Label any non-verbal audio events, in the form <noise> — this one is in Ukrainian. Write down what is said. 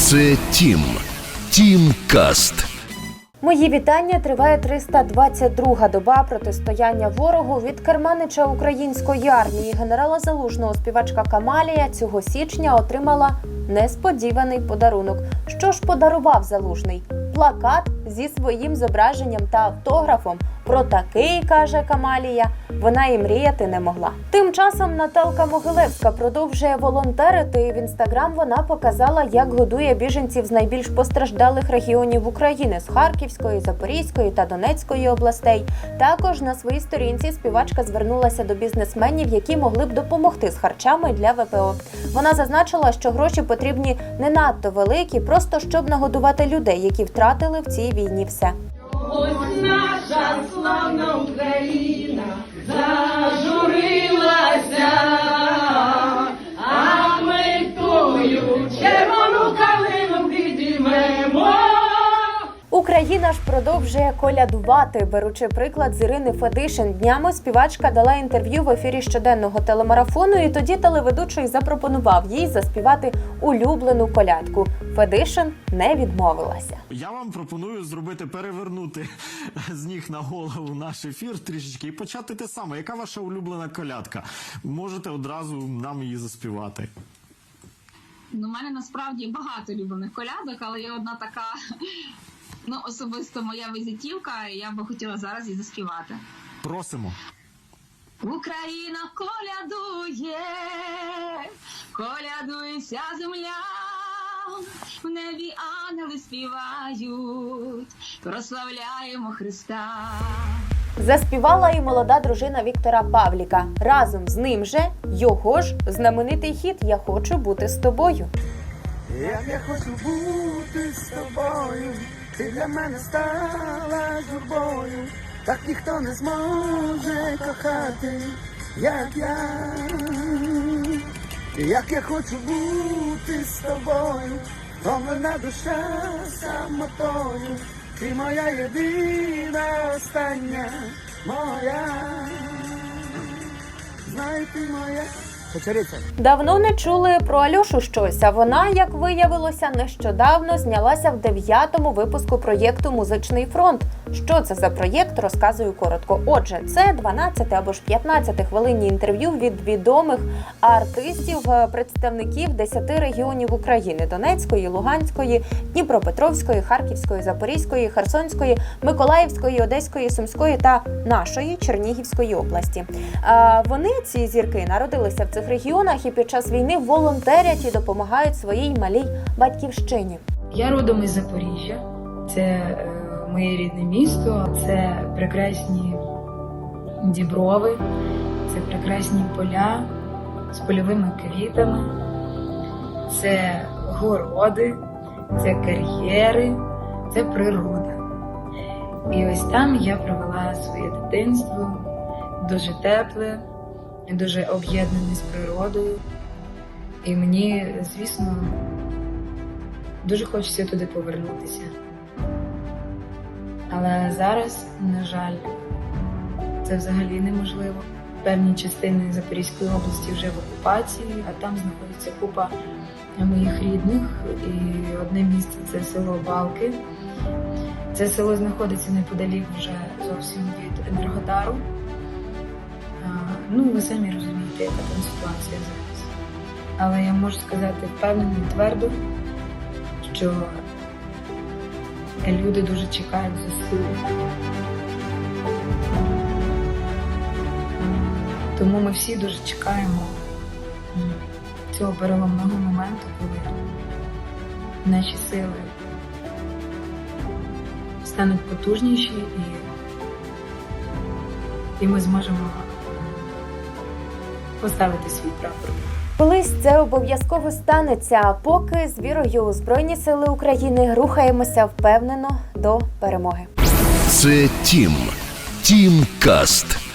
Це Тім. Тім Каст. Мої вітання триває 322-га доба протистояння ворогу від керманича української армії генерала Залужного співачка Камалія цього січня отримала несподіваний подарунок. Що ж подарував залужний? Плакат зі своїм зображенням та автографом. Про такий каже Камалія. Вона і мріяти не могла. Тим часом Наталка Могилевська продовжує волонтерити. В інстаграм вона показала, як годує біженців з найбільш постраждалих регіонів України з Харківської, Запорізької та Донецької областей. Також на своїй сторінці співачка звернулася до бізнесменів, які могли б допомогти з харчами для ВПО. Вона зазначила, що гроші потрібні не надто великі, просто щоб нагодувати людей, які втратили в цій війні все. Ось наша славна Україна Україна ж продовжує колядувати, беручи приклад з Ірини Федишин. Днями співачка дала інтерв'ю в ефірі щоденного телемарафону, і тоді телеведучий запропонував їй заспівати улюблену колядку. Федишин не відмовилася. Я вам пропоную зробити перевернути <laughs> з ніг на голову наш ефір трішечки і почати те саме. Яка ваша улюблена колядка? Можете одразу нам її заспівати. Ну, у мене насправді багато улюблених колядок, але є одна така, ну, особисто моя візитівка, і я би хотіла зараз її заспівати. Просимо. Україна колядує, колядує вся земля, в небі ангели співають, прославляємо Христа. Заспівала і молода дружина Віктора Павліка. Разом з ним же його ж знаменитий хіт Я хочу бути з тобою. Я хочу бути з тобою, ти для мене стала журбою, так ніхто не зможе кохати, як я. Як я хочу бути з тобою, втомлена душа самотою, ти моя єдина остання, моя. Знай ти моя. Печериця. Давно не чули про Альошу щось. А вона, як виявилося, нещодавно знялася в дев'ятому випуску проєкту Музичний фронт. Що це за проєкт? Розказую коротко. Отже, це 12 або ж 15 хвилинні інтерв'ю від відомих артистів, е, представників 10 регіонів України: Донецької, Луганської, Дніпропетровської, Харківської, Запорізької, Херсонської, Миколаївської, Одеської, Сумської та нашої Чернігівської області. Е, Вони ці зірки народилися в цих регіонах і під час війни волонтерять і допомагають своїй малій батьківщині. Я родом із Запоріжжя. Це е, моє рідне місто, це прекрасні діброви, це прекрасні поля з польовими квітами, це городи, це кар'єри, це природа. І ось там я провела своє дитинство дуже тепле, дуже об'єднане з природою. І мені, звісно, Дуже хочеться туди повернутися. Але зараз, на жаль, це взагалі неможливо. Певні частини Запорізької області вже в окупації, а там знаходиться купа моїх рідних. І одне місце це село Балки. Це село знаходиться неподалік вже зовсім від Енергодару. Ну, ви самі розумієте, яка там ситуація зараз. Але я можу сказати впевнено і твердо, що люди дуже чекають ЗСУ. Тому ми всі дуже чекаємо цього переломного моменту, коли наші сили стануть потужніші і, і ми зможемо поставити свій прапор. Колись це обов'язково станеться. А поки з вірою у Збройні Сили України рухаємося впевнено до перемоги. Це Тім. Тім Каст.